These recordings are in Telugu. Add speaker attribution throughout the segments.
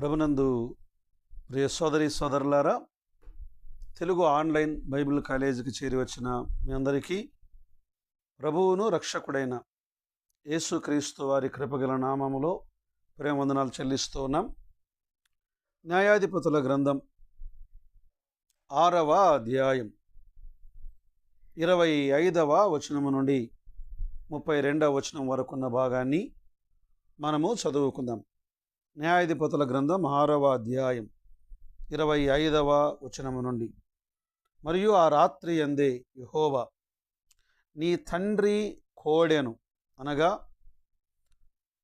Speaker 1: ప్రభునందు ప్రియ సోదరి సోదరులారా తెలుగు ఆన్లైన్ బైబిల్ కాలేజీకి చేరి వచ్చిన మీ అందరికీ ప్రభువును రక్షకుడైన యేసుక్రీస్తు వారి కృపగల నామములో ప్రేమ వందనాలు చెల్లిస్తూ ఉన్నాం. న్యాయాధిపతుల గ్రంథం ఆరవ అధ్యాయం ఇరవై ఐదవ వచనము నుండి ముప్పై రెండవ వచనం వరకున్న భాగాన్ని మనము చదువుకుందాం. న్యాయాధిపతుల గ్రంథం ఆరవ అధ్యాయం ఇరవై ఐదవ వచనము నుండి. మరియు ఆ రాత్రి అందే యహోవా నీ తండ్రి కోడెను అనగా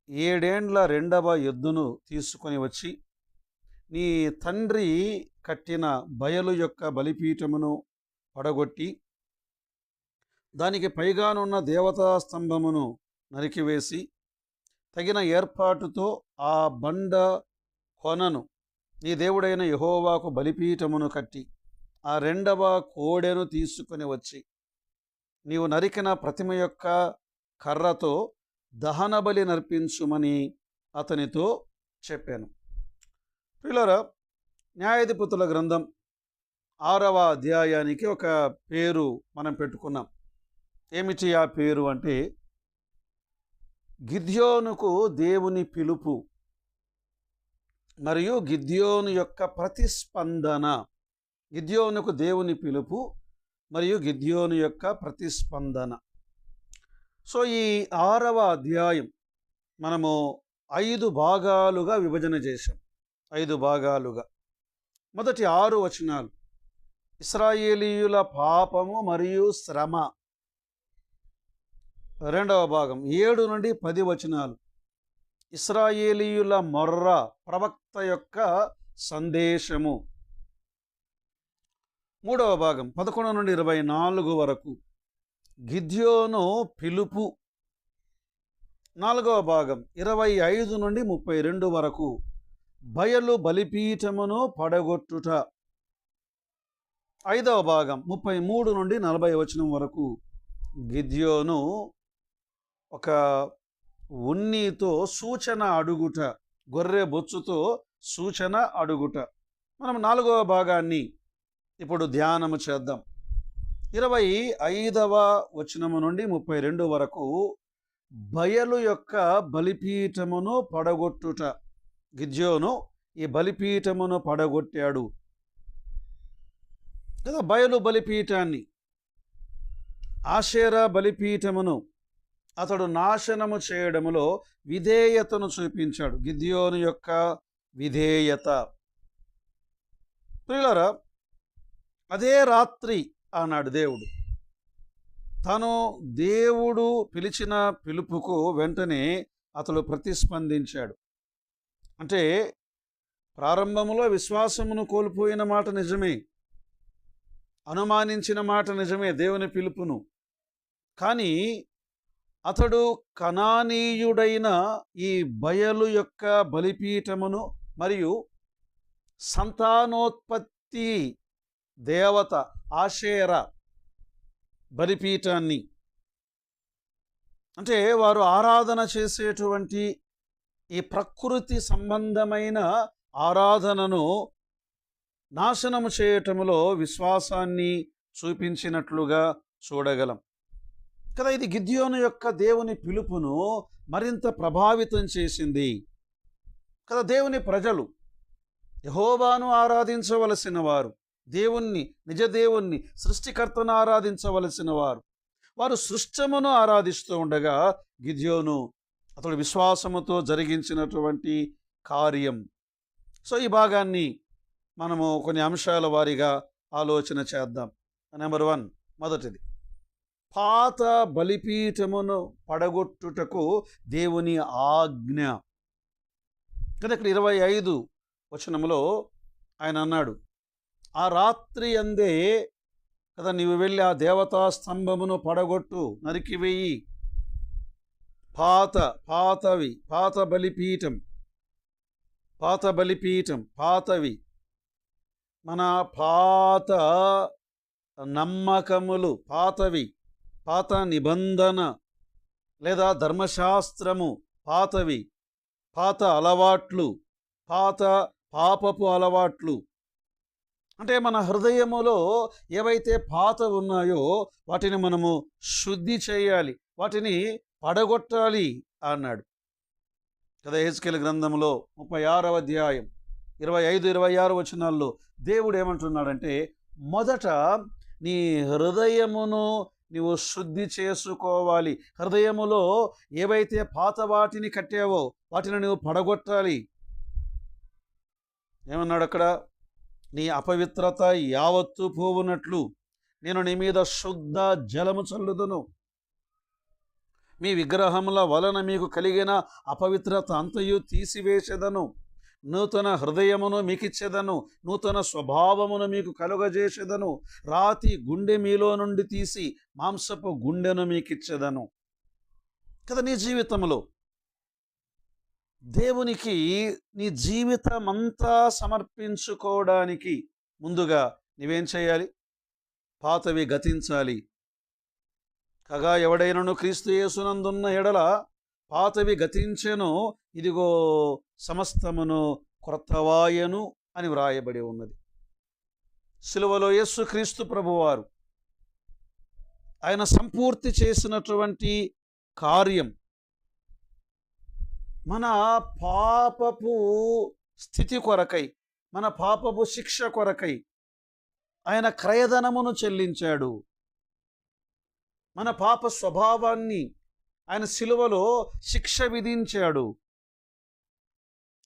Speaker 1: ఏడేండ్ల రెండవ ఎద్దును తీసుకొని వచ్చి నీ తండ్రి కట్టిన బయలు యొక్క బలిపీఠమును పడగొట్టి దానికి పైగానున్న దేవతా స్తంభమును నరికివేసి తగిన ఏర్పాటుతో ఆ బండ కొనను. నీ దేవుడైన యహోవాకు బలిపీఠమును కట్టి ఆ రెండవ కోడెను తీసుకుని వచ్చి నీవు నరికిన ప్రతిమ యొక్క కర్రతో దహనబలి నర్పించుమని అతనితో చెప్పాను. పిల్లర న్యాయాధిపతుల గ్రంథం ఆరవ అధ్యాయానికి ఒక పేరు మనం పెట్టుకున్నాం. ఏమిటి ఆ పేరు అంటే గిద్యోనుకు దేవుని పిలుపు మరియు గిద్యోను యొక్క ప్రతిస్పందన. గిద్యోనుకు దేవుని పిలుపు మరియు గిద్యోను యొక్క ప్రతిస్పందన. సో ఈ ఆరవ అధ్యాయం మనము ఐదు భాగాలుగా విభజన చేశాం. ఐదు భాగాలుగా. మొదటి ఆరు వచనాలు. ఇస్రాయేలీయుల పాపము మరియు శ్రమ. రెండవ భాగం ఏడు నుండి పది వచనాలు. ఇస్రాయేలీయుల మొర్ర ప్రవక్త యొక్క సందేశము. మూడవ భాగం పదకొండు నుండి ఇరవై నాలుగు వరకు. గిద్యోను పిలుపు నాలుగవ భాగం ఇరవై ఐదు నుండి ముప్పై రెండు వరకు. బయలు బలిపీఠమును పడగొట్టుట. ఐదవ భాగం ముప్పై మూడు నుండి నలభై వచనం వరకు. గిద్యోను ఒక ఉన్నితో సూచన అడుగుట గొర్రె బొచ్చుతో సూచన అడుగుట. మనం నాలుగవ భాగాన్ని ఇప్పుడు ధ్యానము చేద్దాం. ఇరవై ఐదవ వచనము నుండి ముప్పై రెండు వరకు బయలు యొక్క బలిపీఠమును పడగొట్టుట. గిద్యోను ఈ బలిపీఠమును పడగొట్టాడు. కదా బయలు బలిపీఠాన్ని. ఆశేరా బలిపీఠమును అతడు నాశనము చేయడములో విధేయతను చూపించాడు. గిద్యోను యొక్క విధేయత. ప్రియులరా అదే రాత్రి అన్నాడు దేవుడు. తను దేవుడు పిలిచిన పిలుపుకు వెంటనే అతడు ప్రతిస్పందించాడు. అంటే ప్రారంభంలో విశ్వాసమును కోల్పోయిన మాట నిజమే. అనుమానించిన మాట నిజమే దేవుని పిలుపును. కానీ అతడు కణానీయుడైన ఈ బయలు యొక్క బలిపీఠమును మరియు సంతానోత్పత్తి దేవత ఆశేర బలిపీఠాన్ని అంటే వారు ఆరాధన చేసేటువంటి ఈ ప్రకృతి సంబంధమైన ఆరాధనను నాశనము చేయటములో విశ్వాసాన్ని చూపించినట్లుగా చూడగలం. కదా ఇది గిద్యోను యొక్క దేవుని పిలుపును మరింత ప్రభావితం చేసింది. కదా దేవుని ప్రజలు యహోబాను ఆరాధించవలసిన వారు దేవుణ్ణి నిజ దేవుణ్ణి సృష్టికర్తను ఆరాధించవలసిన వారు. వారు సృష్టమును ఆరాధిస్తూ ఉండగా గిద్యోను అతడు విశ్వాసముతో జరిగించినటువంటి కార్యం. సో ఈ భాగాన్ని మనము కొన్ని అంశాల వారీగా ఆలోచన చేద్దాం. నెంబర్ వన్ మొదటిది. పాత బలిపీఠమును పడగొట్టుటకు దేవుని ఆజ్ఞ. కదా ఇక్కడ ఇరవై ఐదు వచనములో ఆయన అన్నాడు ఆ రాత్రి అందే కదా నీవు వెళ్ళి ఆ దేవతా స్తంభమును పడగొట్టు నరికివేయి పాత పాతవి పాత బలిపీఠం పాత బలిపీఠం పాతవి మన పాత నమ్మకములు పాతవి పాత నిబంధన లేదా ధర్మశాస్త్రము పాతవి. పాత అలవాట్లు పాత పాపపు అలవాట్లు. అంటే మన హృదయములో ఏవైతే పాత ఉన్నాయో వాటిని మనము శుద్ధి చేయాలి వాటిని పడగొట్టాలి అన్నాడు. కదా హెచ్కెల్ గ్రంథంలో ముప్పై ఆరవ అధ్యాయం ఇరవై ఐదు ఇరవై ఆరు వచనాల్లో దేవుడు ఏమంటున్నాడంటే మొదట నీ హృదయమును నీవు శుద్ధి చేసుకోవాలి. హృదయములో ఏవైతే పాత వాటిని కట్టావో వాటిని నువ్వు పడగొట్టాలి. ఏమన్నాడు అక్కడ? నీ అపవిత్రత యావత్తు పోవునట్లు. నేను నీ మీద శుద్ధ జలము చల్లుదును. మీ విగ్రహముల వలన మీకు కలిగిన అపవిత్రత అంతయు తీసివేసేదను. నూతన హృదయమును మీకిచ్చేదను నూతన స్వభావమును మీకు కలుగజేసేదను రాతి గుండె మీలో నుండి తీసి మాంసపు గుండెను మీకిచ్చేదను. కదా నీ జీవితంలో? దేవునికి నీ జీవితం అంతా సమర్పించుకోవడానికి ముందుగా నువ్వేం చేయాలి? పాతవి గతించాలి. కాగా ఎవడైనను క్రీస్తు యేసునందున్న ఎడల పాతవి గతించెను ఇదిగో సమస్తమును క్రొత్తవాయను అని వ్రాయబడి ఉన్నది. సిలువలో యస్సు క్రీస్తు ప్రభువారు. ఆయన సంపూర్తి చేసినటువంటి కార్యం. మన పాపపు స్థితి కొరకై మన పాపపు శిక్ష కొరకై ఆయన క్రయధనమును చెల్లించాడు. మన పాప స్వభావాన్ని ఆయన సిలువలో శిక్ష విధించాడు.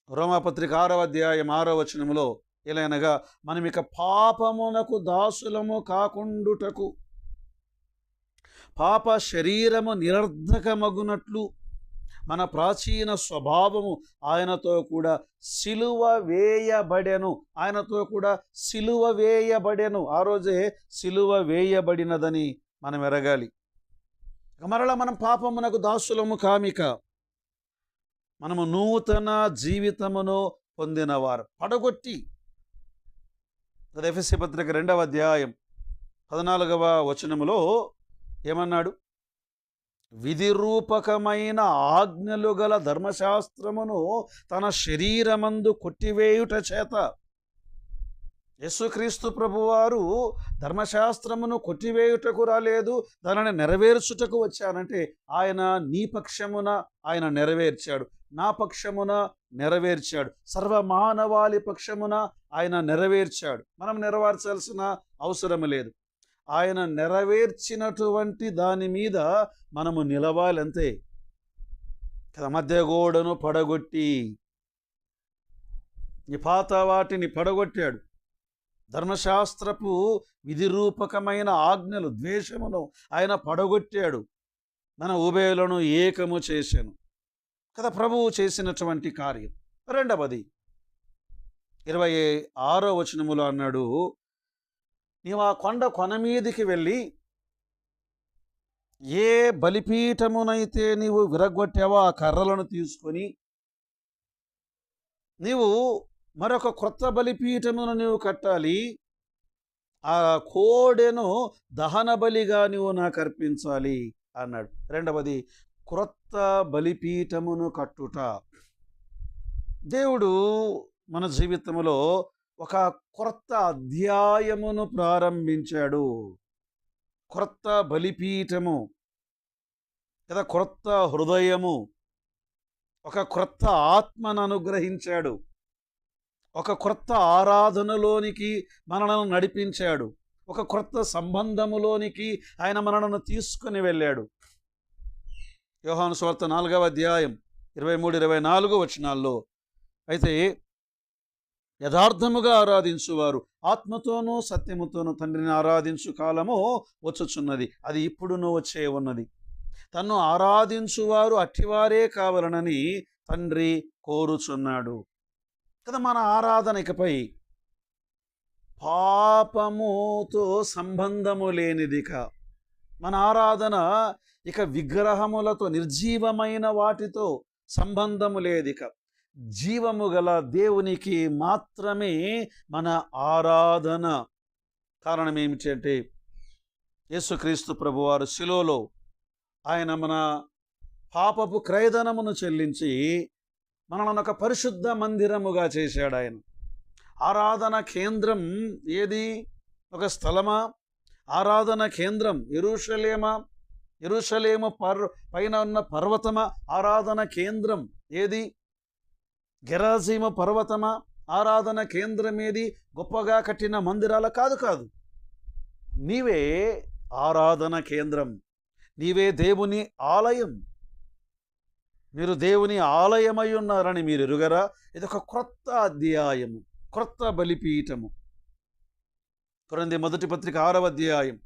Speaker 1: రోమాపత్రిక ఆరవ అధ్యాయం ఆరో వచనంలో ఎలానగా మనం ఇక పాపమునకు దాసులము కాకుండుటకు పాప శరీరము నిరర్ధకమగునట్లు మన ప్రాచీన స్వభావము ఆయనతో కూడా సిలువ వేయబడెను ఆయనతో కూడా సిలువ వేయబడెను. ఆ రోజే సిలువ వేయబడినదని మనం ఎరగాలి. మరల మనం పాపమునకు దాసులము కామిక. మనము నూతన జీవితమును పొందినవారు. పడగొట్టి. ఎఫ్ఎస్సి పత్రిక రెండవ అధ్యాయం పద్నాలుగవ వచనములో ఏమన్నాడు? విధిరూపకమైన ఆజ్ఞలు గల ధర్మశాస్త్రమును తన శరీరమందు కొట్టివేయుట చేత యేసుక్రీస్తు ప్రభువారు ధర్మశాస్త్రమును కొట్టివేయుటకు రాలేదు దానిని నెరవేర్చుటకు వచ్చానంటే ఆయన నీ పక్షమున ఆయన నెరవేర్చాడు. నా పక్షమున నెరవేర్చాడు. సర్వ మానవాళి పక్షమున ఆయన నెరవేర్చాడు. మనం నెరవేర్చాల్సిన అవసరం లేదు. ఆయన నెరవేర్చినటువంటి దాని మీద మనము నిలవాలంతే. కదా మధ్య గోడను పడగొట్టి ఈ పాత వాటిని పడగొట్టాడు. ధర్మశాస్త్రపు విధిరూపకమైన ఆజ్ఞలు ద్వేషమును ఆయన పడగొట్టాడు. మన ఉభయలను ఏకము చేశాను. కదా ప్రభువు చేసినటువంటి కార్యం. రెండవది ఇరవై ఆరో వచనములో అన్నాడు నీవు ఆ కొండ కొన మీదికి వెళ్ళి ఏ బలిపీఠమునైతే నీవు విరగొట్టావో ఆ కర్రలను తీసుకొని నీవు మరొక క్రొత్త బలిపీఠమును నీవు కట్టాలి. ఆ కోడెను దహన బలిగా నీవు నాకు అర్పించాలి అన్నాడు. రెండవది క్రొత్త బలిపీఠమును కట్టుట. దేవుడు మన జీవితంలో ఒక క్రొత్త అధ్యాయమును ప్రారంభించాడు. క్రొత్త బలిపీఠము లేదా క్రొత్త హృదయము ఒక క్రొత్త ఆత్మను అనుగ్రహించాడు. ఒక క్రొత్త ఆరాధనలోనికి మనలను నడిపించాడు. ఒక క్రొత్త సంబంధములోనికి ఆయన మనలను తీసుకుని వెళ్ళాడు. యోహాను స్వార్థ నాలుగవ అధ్యాయం ఇరవై మూడు ఇరవై నాలుగు వచనాల్లో అయితే యథార్థముగా ఆరాధించువారు ఆత్మతోనూ సత్యముతోనూ తండ్రిని ఆరాధించు కాలము వచ్చుచున్నది. అది ఇప్పుడును వచ్చే ఉన్నది. తన్ను ఆరాధించువారు అట్టివారే కావాలనని తండ్రి కోరుచున్నాడు. కదా మన ఆరాధన ఇకపై పాపముతో సంబంధము లేనిదిక మన ఆరాధన ఇక విగ్రహములతో నిర్జీవమైన వాటితో సంబంధము లేదిక. జీవము గల దేవునికి మాత్రమే మన ఆరాధన. కారణం ఏమిటి అంటే యేసుక్రీస్తు ప్రభువారు శిలోలో ఆయన మన పాపపు క్రయధనమును చెల్లించి మనల్ని ఒక పరిశుద్ధ మందిరముగా చేశాడు ఆయన. ఆరాధన కేంద్రం ఏది? ఒక స్థలమా? ఆరాధన కేంద్రం ఎరుషలేమా? ఎరుషలేము పర్ పైన ఉన్న పర్వతమా? ఆరాధన కేంద్రం ఏది? గెరాజీమ పర్వతమా? ఆరాధన కేంద్రం ఏది? గొప్పగా కట్టిన మందిరాల కాదు కాదు. నీవే ఆరాధన కేంద్రం. నీవే దేవుని ఆలయం. మీరు దేవుని ఆలయమై ఉన్నారని మీరు ఎరుగరా ఇదొక క్రొత్త అధ్యాయము క్రొత్త బలిపీఠము. కొరంది మొదటి పత్రిక ఆరవ అధ్యాయం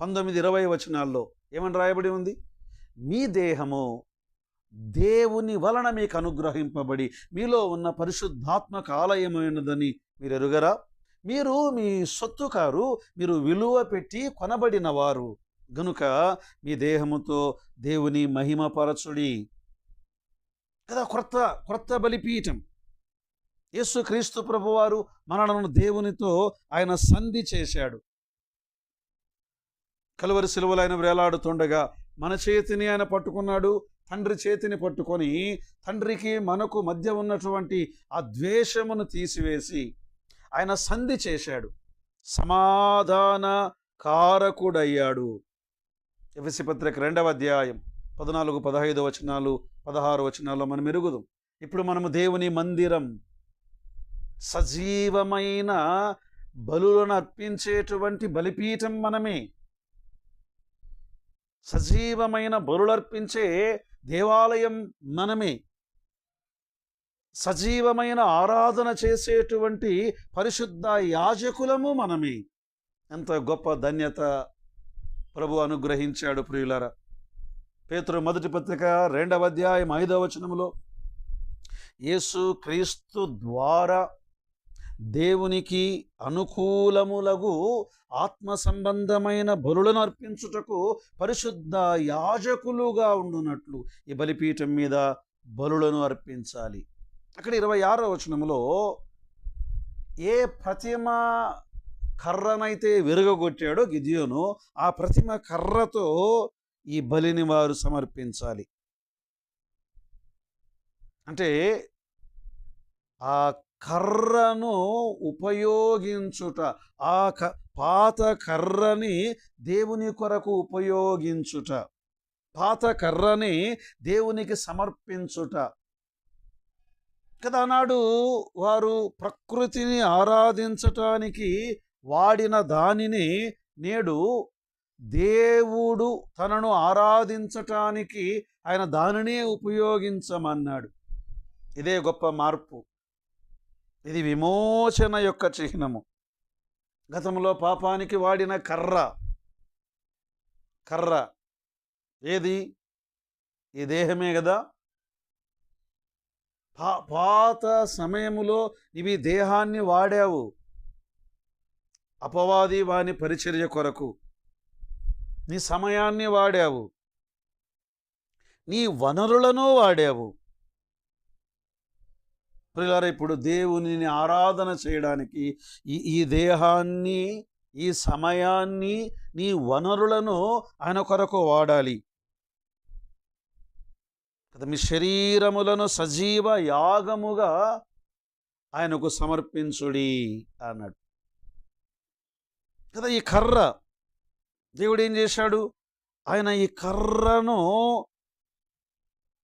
Speaker 1: పంతొమ్మిది ఇరవై వచనాల్లో ఏమని రాయబడి ఉంది? మీ దేహము దేవుని వలన మీకు అనుగ్రహింపబడి మీలో ఉన్న పరిశుద్ధాత్మక ఆలయమైనదని మీరు ఎరుగరా మీరు మీ సొత్తు కారు మీరు విలువ పెట్టి కొనబడినవారు. గనుక మీ దేహముతో దేవుని మహిమపరచుడి. కదా క్రొత్త క్రొత్త బలిపీఠం. యేసు క్రీస్తు ప్రభువారు మనలను దేవునితో ఆయన సంధి చేశాడు. కలువరి సిలువలు ఆయన వేలాడుతుండగా మన చేతిని ఆయన పట్టుకున్నాడు తండ్రి చేతిని పట్టుకొని తండ్రికి మనకు మధ్య ఉన్నటువంటి ఆ ద్వేషమును తీసివేసి ఆయన సంధి చేశాడు. సమాధాన కారకుడయ్యాడు. ఎఫ్ఎసి పత్రిక రెండవ అధ్యాయం పద్నాలుగు పదహైదు వచనాలు పదహారు వచనాల్లో మనం ఎరుగుదాం. ఇప్పుడు మనము దేవుని మందిరం సజీవమైన బలులను అర్పించేటువంటి బలిపీఠం మనమే. సజీవమైన బలులర్పించే దేవాలయం మనమే. సజీవమైన ఆరాధన చేసేటువంటి పరిశుద్ధ యాజకులము మనమే. ఎంత గొప్ప ధన్యత ప్రభు అనుగ్రహించాడు ప్రియులరా. పేతురు మొదటి పత్రిక రెండవ అధ్యాయం ఐదవ వచనములో యేసు క్రీస్తు ద్వారా దేవునికి అనుకూలములగు ఆత్మ సంబంధమైన బలులను అర్పించుటకు పరిశుద్ధ యాజకులుగా ఉండునట్లు ఈ బలిపీఠం మీద బలులను అర్పించాలి. అక్కడ ఇరవై ఆరో వచనములో ఏ ప్రతిమ కర్రనైతే విరగొట్టాడో గిదియోను ఆ ప్రతిమ కర్రతో ఈ బలిని వారు సమర్పించాలి. అంటే ఆ కర్రను ఉపయోగించుట ఆ క పాత కర్రని దేవుని కొరకు ఉపయోగించుట పాత కర్రని దేవునికి సమర్పించుట. కదా నాడు వారు ప్రకృతిని ఆరాధించటానికి వాడిన దానిని నేడు దేవుడు తనను ఆరాధించటానికి ఆయన దానినే ఉపయోగించమన్నాడు. ఇదే గొప్ప మార్పు. ఇది విమోచన యొక్క చిహ్నము. గతంలో పాపానికి వాడిన కర్ర. కర్ర. ఏది? ఈ దేహమే కదా పా పాత సమయములో ఇవి దేహాన్ని వాడావు. అపవాది వాని పరిచర్య కొరకు. నీ సమయాన్ని వాడావు. నీ వనరులను వాడావు. ప్రియులారా ఇప్పుడు దేవునిని ఆరాధన చేయడానికి ఈ ఈ దేహాన్ని ఈ సమయాన్ని నీ వనరులను ఆయన కొరకు వాడాలి. కదా మీ శరీరములను సజీవ యాగముగా ఆయనకు సమర్పించుడి అన్నాడు. కదా ఈ కర్ర దేవుడు ఏం చేశాడు? ఆయన ఈ కర్రను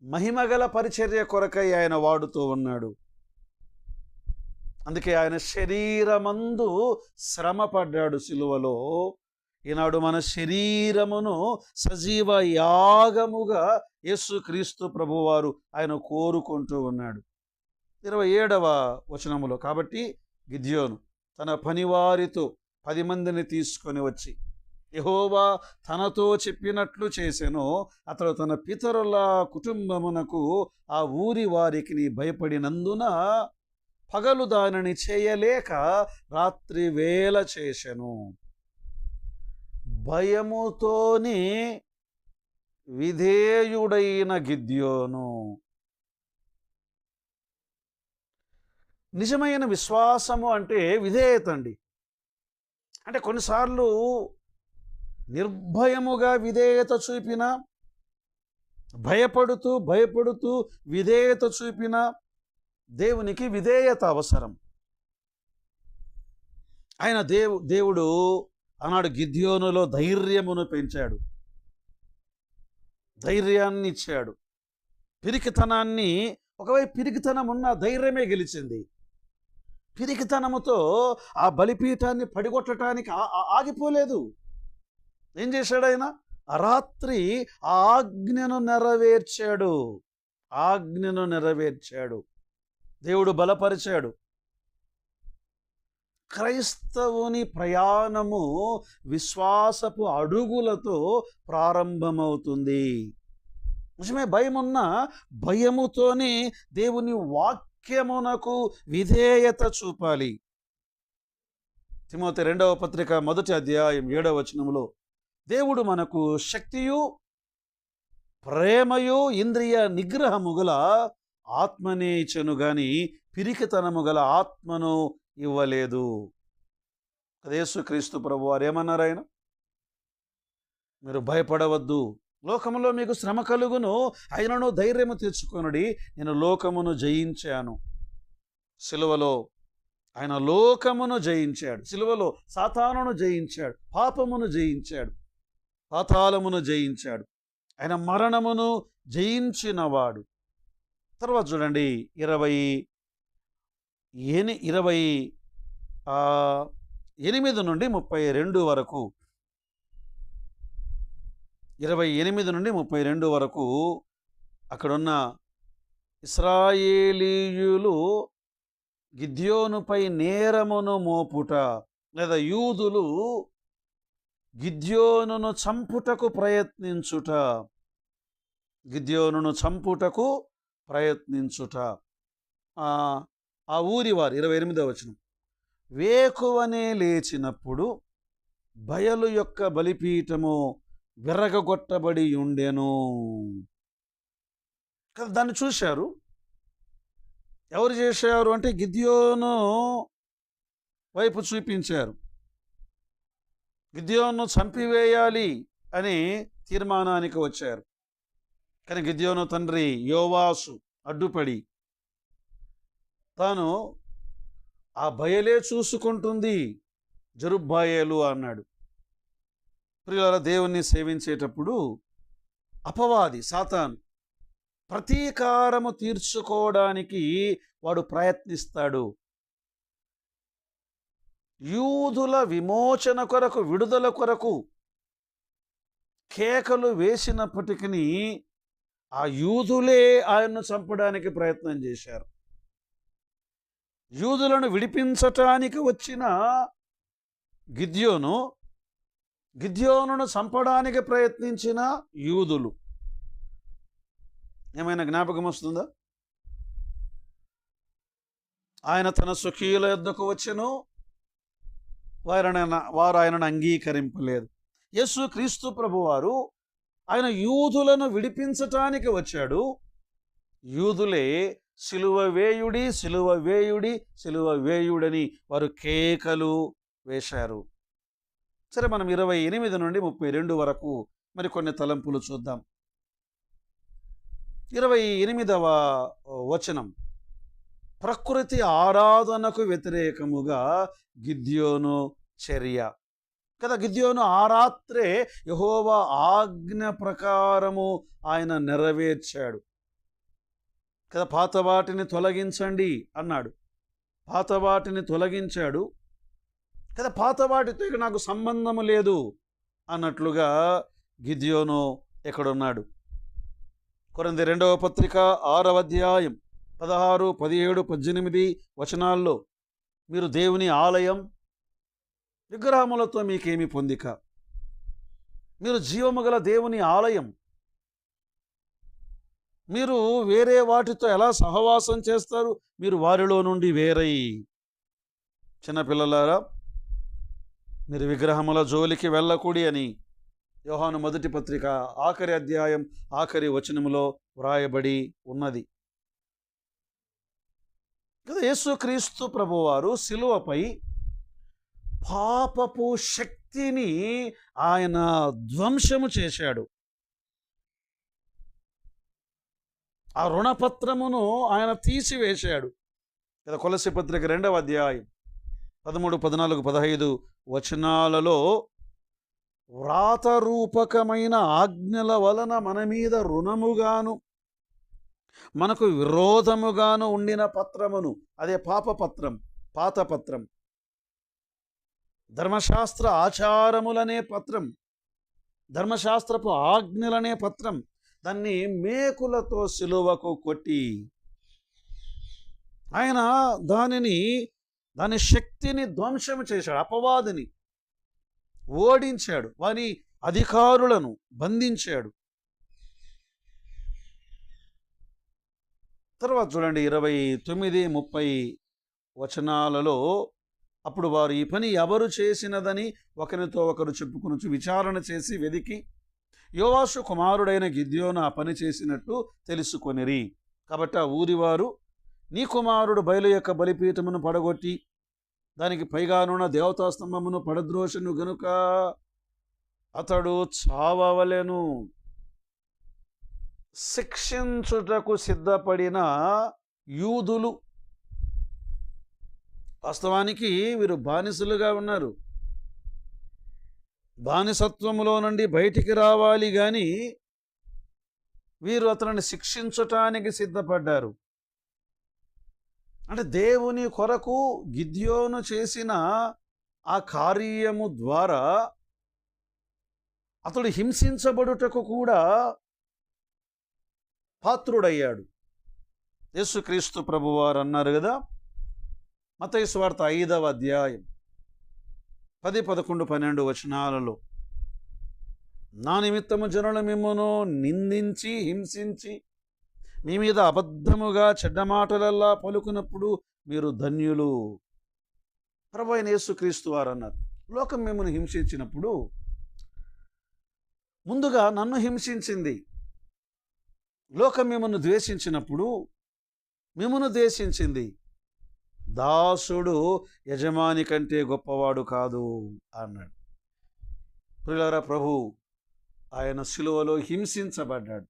Speaker 1: మహిమగల పరిచర్య కొరకై ఆయన వాడుతూ ఉన్నాడు. అందుకే ఆయన శరీరమందు శ్రమ పడ్డాడు సిలువలో. ఈనాడు మన శరీరమును సజీవ యాగముగా యేసుక్రీస్తు ప్రభువారు ఆయన కోరుకుంటూ ఉన్నాడు. ఇరవై ఏడవ వచనములో కాబట్టి గిద్యోను తన పనివారితో పది మందిని తీసుకొని వచ్చి యహోవా తనతో చెప్పినట్లు చేసెను అతడు తన పితరుల కుటుంబమునకు ఆ ఊరి వారికి భయపడినందున పగలు దానిని చేయలేక రాత్రి వేళ చేసెను. భయముతోని విధేయుడైన గిద్యోను. నిజమైన విశ్వాసము అంటే విధేయత అండి. అంటే కొన్నిసార్లు నిర్భయముగా విధేయత చూపిన భయపడుతూ భయపడుతూ విధేయత చూపిన దేవునికి విధేయత అవసరం. ఆయన దేవు దేవుడు ఆనాడు గిద్యోనులో ధైర్యమును పెంచాడు. ధైర్యాన్ని ఇచ్చాడు. పిరికితనాన్ని ఒకవైపు పిరికితనం ఉన్న ధైర్యమే గెలిచింది. పిరికితనముతో ఆ బలిపీఠాన్ని పడిగొట్టడానికి ఆ- ఆగిపోలేదు. ఏం చేశాడు ఆయన? ఆ రాత్రి ఆజ్ఞను నెరవేర్చాడు. ఆజ్ఞను నెరవేర్చాడు. దేవుడు బలపరిచాడు. క్రైస్తవుని ప్రయాణము విశ్వాసపు అడుగులతో ప్రారంభమవుతుంది. నిజమే భయం ఉన్న భయముతోనే దేవుని వాక్యమునకు విధేయత చూపాలి. తిమోతి రెండవ పత్రిక మొదటి అధ్యాయం ఏడవ వచనంలో దేవుడు మనకు శక్తియు ప్రేమయు ఇంద్రియ నిగ్రహము గల ఆత్మనే గాని పిరికితనము గల ఆత్మను ఇవ్వలేదు. యేసుక్రీస్తు ప్రభు వారు ఏమన్నారు ఆయన? మీరు భయపడవద్దు. లోకములో మీకు శ్రమ కలుగును. అయినను ధైర్యము తెచ్చుకొనడి. నేను లోకమును జయించాను. సిలువలో ఆయన లోకమును జయించాడు. సిలువలో సాతానును జయించాడు. పాపమును జయించాడు. పాతాళమును జయించాడు. ఆయన మరణమును జయించినవాడు. తర్వాత చూడండి ఇరవై ఎని ఇరవై ఎనిమిది నుండి ముప్పై రెండు వరకు. ఇరవై ఎనిమిది నుండి ముప్పై రెండు వరకు అక్కడున్న ఇస్రాయేలీయులు గిద్యోనుపై నేరమును మోపుట లేదా యూదులు గిద్యోనును చంపుటకు ప్రయత్నించుట. గిద్యోనును చంపుటకు ప్రయత్నించుట. ఆ, ఊరి వారు ఇరవై ఎనిమిదవ వచనం. వేకువనే లేచినప్పుడు బయలు యొక్క బలిపీఠము విరగగొట్టబడి ఉండెను. కదా దాన్ని చూశారు? ఎవరు చేశారు అంటే గిద్యోను వైపు చూపించారు. గిద్యోను చంపివేయాలి అని తీర్మానానికి వచ్చారు. కానీ గిద్యోను తండ్రి యోవాసు అడ్డుపడి తాను ఆ బయలే చూసుకుంటుంది జరుబ్బాయేలు అన్నాడు. ప్రియుల దేవుణ్ణి సేవించేటప్పుడు అపవాది సాతాన్ ప్రతీకారము తీర్చుకోవడానికి వాడు ప్రయత్నిస్తాడు. యూదుల విమోచన కొరకు విడుదల కొరకు కేకలు వేసినప్పటికీ ఆ యూదులే ఆయన్ను చంపడానికి ప్రయత్నం చేశారు. యూదులను విడిపించటానికి వచ్చిన గిద్యోను గిద్యోనును చంపడానికి ప్రయత్నించిన యూదులు. ఏమైనా జ్ఞాపకం వస్తుందా? ఆయన తన సుఖీయుల యొద్దకు వచ్చను వారిన వారు ఆయనను అంగీకరింపలేదు. యస్సు క్రీస్తు ప్రభువారు ఆయన యూదులను విడిపించటానికి వచ్చాడు. యూదులే సిలువ వేయుడి సిలువ వేయుడి సిలువ వేయుడని వారు కేకలు వేశారు. సరే మనం ఇరవై ఎనిమిది నుండి ముప్పై రెండు వరకు మరి కొన్ని తలంపులు చూద్దాం. ఇరవై ఎనిమిదవ వచనం. ప్రకృతి ఆరాధనకు వ్యతిరేకముగా గిద్యోను చర్య. కదా గిద్యోను ఆ రాత్రే యహోవా ఆజ్ఞ ప్రకారము ఆయన నెరవేర్చాడు. కదా పాత వాటిని తొలగించండి అన్నాడు. పాత వాటిని తొలగించాడు. కదా పాత వాటితో ఇక నాకు సంబంధము లేదు అన్నట్లుగా గిద్యోను ఎక్కడున్నాడు? కొరంది రెండవ పత్రిక ఆరవ అధ్యాయం. పదహారు పదిహేడు పద్దెనిమిది వచనాల్లో మీరు దేవుని ఆలయం విగ్రహములతో మీకేమి పొందిక. మీరు జీవము గల దేవుని ఆలయం. మీరు వేరే వాటితో ఎలా సహవాసం చేస్తారు? మీరు వారిలో నుండి వేరై. చిన్నపిల్లలారా మీరు విగ్రహముల జోలికి వెళ్ళకూడి అని యోహాను మొదటి పత్రిక ఆఖరి అధ్యాయం ఆఖరి వచనములో వ్రాయబడి ఉన్నది. కదా యేసుక్రీస్తు ప్రభువారు శిలువపై పాపపు శక్తిని ఆయన ధ్వంసము చేశాడు. ఆ రుణపత్రమును ఆయన తీసివేశాడు. కదా కొలసి పత్రిక రెండవ అధ్యాయం పదమూడు పద్నాలుగు పదహైదు వచనాలలో వ్రాతరూపకమైన ఆజ్ఞల వలన మన మీద రుణముగాను మనకు విరోధముగాను ఉండిన పత్రమును అదే పాపపత్రం పాత పత్రం ధర్మశాస్త్ర ఆచారములనే పత్రం ధర్మశాస్త్రపు ఆజ్ఞలనే పత్రం దాన్ని మేకులతో సిలువకు కొట్టి ఆయన దానిని దాని శక్తిని ధ్వంసం చేశాడు అపవాదిని ఓడించాడు వాని అధికారులను బంధించాడు. తర్వాత చూడండి ఇరవై తొమ్మిది ముప్పై వచనాలలో అప్పుడు వారు ఈ పని ఎవరు చేసినదని ఒకరితో ఒకరు చెప్పుకుని విచారణ చేసి వెదికి యోవాసు కుమారుడైన గిద్యోను ఆ పని చేసినట్టు తెలుసుకొనిరి. కాబట్టి ఆ ఊరివారు నీ కుమారుడు బయలు యొక్క బలిపీఠమును పడగొట్టి దానికి పైగానున్న దేవతాస్తంభమును పడద్రోషను గనుక అతడు చావవలెను. శిక్షించుటకు సిద్ధపడిన యూదులు. వాస్తవానికి వీరు బానిసలుగా ఉన్నారు. బానిసత్వంలో నుండి బయటికి రావాలి కానీ వీరు అతనిని శిక్షించటానికి సిద్ధపడ్డారు. అంటే దేవుని కొరకు గిద్యోను చేసిన ఆ కార్యము ద్వారా అతడు హింసించబడుటకు కూడా పాత్రుడయ్యాడు. యేసుక్రీస్తు ప్రభువారు అన్నారు కదా మతయి ఐదవ అధ్యాయం పది పదకొండు పన్నెండు వచనాలలో. నా నిమిత్తము జనుల మిమ్మను నిందించి హింసించి మీ మీద అబద్ధముగా చెడ్డ మాటలల్లా పలుకున్నప్పుడు మీరు ధన్యులు. ప్రభు అయిన యేసుక్రీస్తు వారు అన్నారు లోకం మిమ్మల్ని హింసించినప్పుడు ముందుగా నన్ను హింసించింది లోకం మిమ్మల్ని ద్వేషించినప్పుడు మిమ్మల్ని ద్వేషించింది. దాసుడు యజమాని కంటే గొప్పవాడు కాదు అన్నాడు. ప్రిలర ప్రభు ఆయన శిలువలో హింసించబడ్డాడు.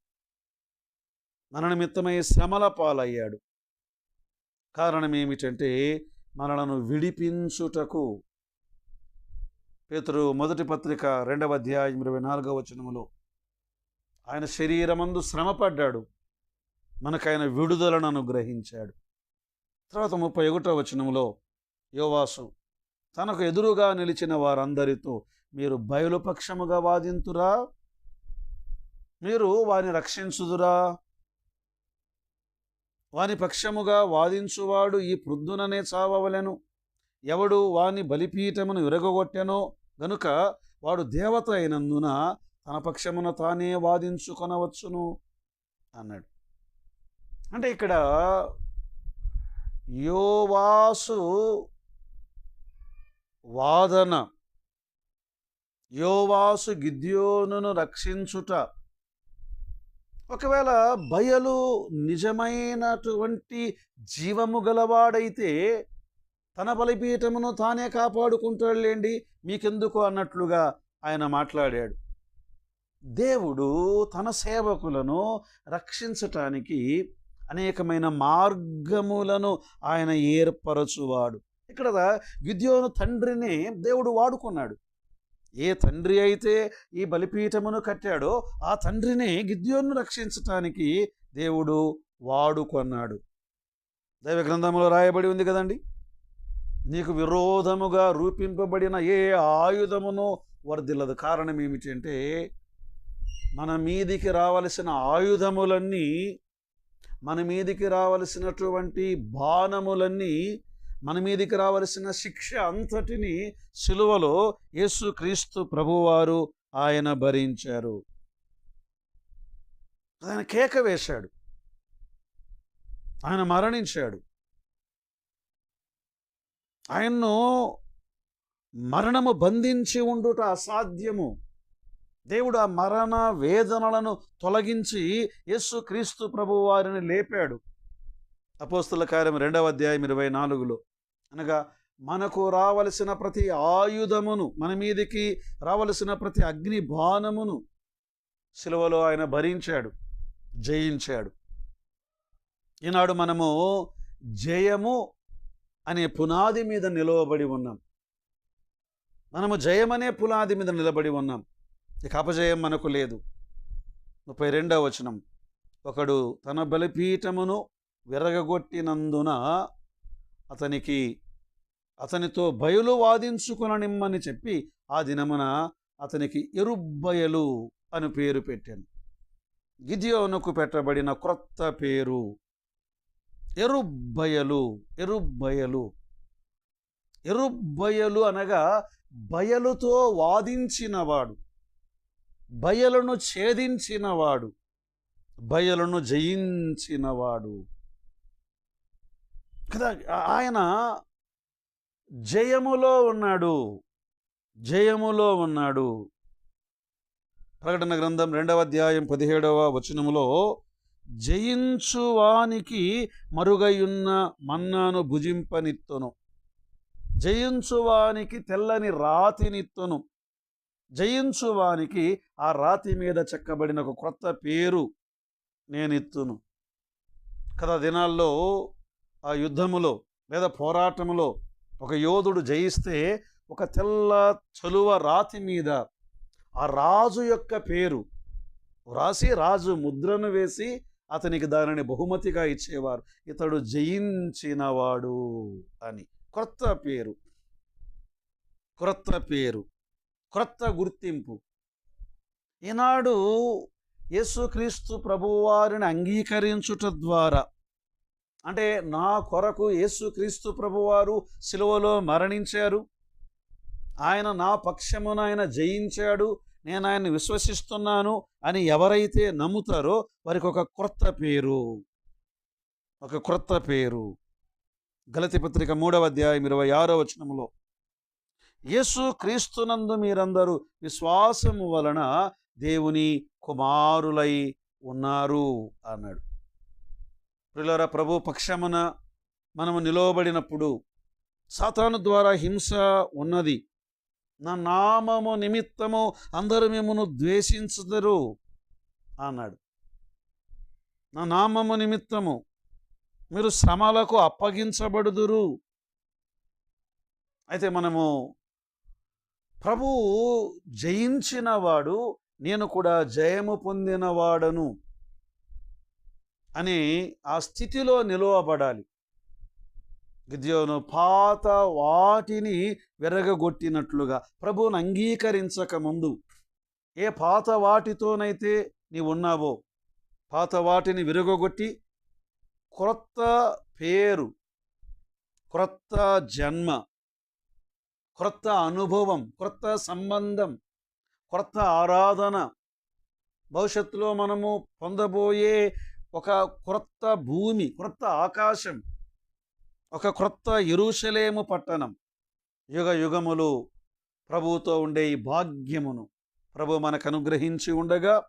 Speaker 1: మన నిమిత్తమై శ్రమల పాలయ్యాడు. కారణం ఏమిటంటే మనలను విడిపించుటకు. పేతురు మొదటి పత్రిక రెండవ అధ్యాయం ఇరవై నాలుగవ వచనములో ఆయన శరీరమందు శ్రమపడ్డాడు. మనకైన విడుదలను అనుగ్రహించాడు. తర్వాత ముప్పై ఒకటో వచనంలో యోవాసు తనకు ఎదురుగా నిలిచిన వారందరితో మీరు బయలుపక్షముగా వాదింతురా? మీరు వారిని రక్షించుదురా? వాని పక్షముగా వాదించువాడు ఈ ప్రొద్దుననే చావవలెను. ఎవడు వాని బలిపీఠమును విరగొట్టెనో గనుక వాడు దేవత అయినందున తన పక్షమున తానే వాదించుకొనవచ్చును అన్నాడు. అంటే ఇక్కడ యోవాసు వాదన యోవాసు గిద్యోనును రక్షించుట ఒకవేళ బయలు నిజమైనటువంటి జీవము గలవాడైతే తన బలిపీఠమును తానే కాపాడుకుంటాడులేండి మీకెందుకు అన్నట్లుగా ఆయన మాట్లాడాడు. దేవుడు తన సేవకులను రక్షించటానికి అనేకమైన మార్గములను ఆయన ఏర్పరచువాడు. ఇక్కడ గిద్యోను తండ్రిని దేవుడు వాడుకున్నాడు. ఏ తండ్రి అయితే ఈ బలిపీఠమును కట్టాడో ఆ తండ్రిని గిద్యోను రక్షించటానికి దేవుడు వాడుకొన్నాడు. దైవ గ్రంథంలో రాయబడి ఉంది కదండి? నీకు విరోధముగా రూపింపబడిన ఏ ఆయుధమును వర్దిల్లదు కారణం ఏమిటంటే మన మీదికి రావలసిన ఆయుధములన్నీ మన మీదికి రావలసినటువంటి బాణములన్నీ మన మీదికి రావలసిన శిక్ష అంతటిని సిలువలో యేసుక్రీస్తు ప్రభువారు ఆయన భరించారు. ఆయన కేక వేశాడు. ఆయన మరణించాడు. ఆయన్ను మరణము బంధించి ఉండుట అసాధ్యము. దేవుడు ఆ మరణ వేదనలను తొలగించి యేసు క్రీస్తు ప్రభు వారిని లేపాడు. అపోస్తుల కార్యం రెండవ అధ్యాయం ఇరవై నాలుగులో. అనగా మనకు రావలసిన ప్రతి ఆయుధమును మన మీదికి రావలసిన ప్రతి అగ్ని బాణమును సిలువలో ఆయన భరించాడు జయించాడు. ఈనాడు మనము జయము అనే పునాది మీద నిలవబడి ఉన్నాం. మనము జయమనే పునాది మీద నిలబడి ఉన్నాం. ఇక అపజయం మనకు లేదు. ముప్పై రెండవ వచనం. ఒకడు తన బలిపీఠమును విరగగొట్టినందున అతనికి అతనితో బయలు వాదించుకుననిమ్మని చెప్పి ఆ దినమున అతనికి ఎరుబ్బయలు అని పేరు పెట్టాను. గిదియోనుకు పెట్టబడిన క్రొత్త పేరు ఎరుబ్బయలు ఎరుబ్బయలు. ఎరుబ్బయలు అనగా బయలుతో వాదించినవాడు. బయలను ఛేదించినవాడు బయలను జయించినవాడు. కదా ఆయన జయములో ఉన్నాడు జయములో ఉన్నాడు. ప్రకటన గ్రంథం రెండవ అధ్యాయం పదిహేడవ వచనములో జయించువానికి మరుగయున్న మన్నాను భుజింపనిత్తును. జయించువానికి తెల్లని రాతినిత్తును. జయించువానికి ఆ రాతి మీద చెక్కబడిన ఒక క్రొత్త పేరు నేనిత్తును. కదా దినాల్లో ఆ యుద్ధములో లేదా పోరాటములో ఒక యోధుడు జయిస్తే ఒక తెల్ల చలువ రాతి మీద ఆ రాజు యొక్క పేరు రాసి రాజు ముద్రను వేసి అతనికి దానిని బహుమతిగా ఇచ్చేవారు. ఇతడు జయించినవాడు అని. క్రొత్త పేరు. క్రొత్త పేరు. క్రొత్త గుర్తింపు. ఈనాడు యేసుక్రీస్తు ప్రభువారిని అంగీకరించుట ద్వారా అంటే నా కొరకు యేసుక్రీస్తు ప్రభువారు సిలువలో మరణించారు. ఆయన నా పక్షమున ఆయన జయించాడు. నేను ఆయన్ని విశ్వసిస్తున్నాను అని ఎవరైతే నమ్ముతారో వారికి ఒక క్రొత్త పేరు. ఒక క్రొత్త పేరు. గలతి పత్రిక మూడవ అధ్యాయం ఇరవై ఆరో వచనములో యేసు క్రీస్తునందు మీరందరూ విశ్వాసము వలన దేవుని కుమారులై ఉన్నారు అన్నాడు. ప్రియులారా ప్రభు పక్షమున మనము నిలవబడినప్పుడు సాతాను ద్వారా హింస ఉన్నది. నా నామము నిమిత్తము అందరూ మిమ్మను ద్వేషించుదరు అన్నాడు. నా నామము నిమిత్తము మీరు శ్రమలకు అప్పగించబడుదురు. అయితే మనము ప్రభువు జయించినవాడు నేను కూడా జయము పొందినవాడను అని ఆ స్థితిలో నిలువబడాలి. గిద్యోను పాత వాటిని విరగగొట్టినట్లుగా ప్రభువును అంగీకరించక ముందు ఏ పాత వాటితోనైతే నీవు ఉన్నావో పాత వాటిని విరగొట్టి క్రొత్త పేరు క్రొత్త జన్మ క్రొత్త అనుభవం క్రొత్త సంబంధం క్రొత్త ఆరాధన. భవిష్యత్తులో మనము పొందబోయే ఒక క్రొత్త భూమి క్రొత్త ఆకాశం ఒక క్రొత్త ఎరుషలేము పట్టణం. యుగ యుగములు ప్రభువుతో ఉండే ఈ భాగ్యమును ప్రభు మనకు అనుగ్రహించి ఉండగా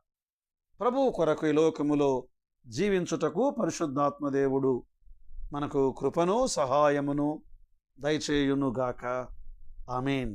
Speaker 1: ప్రభు కొరకు ఈ లోకములో జీవించుటకు పరిశుద్ధాత్మదేవుడు మనకు కృపను సహాయమును దయచేయునుగాక. আমিন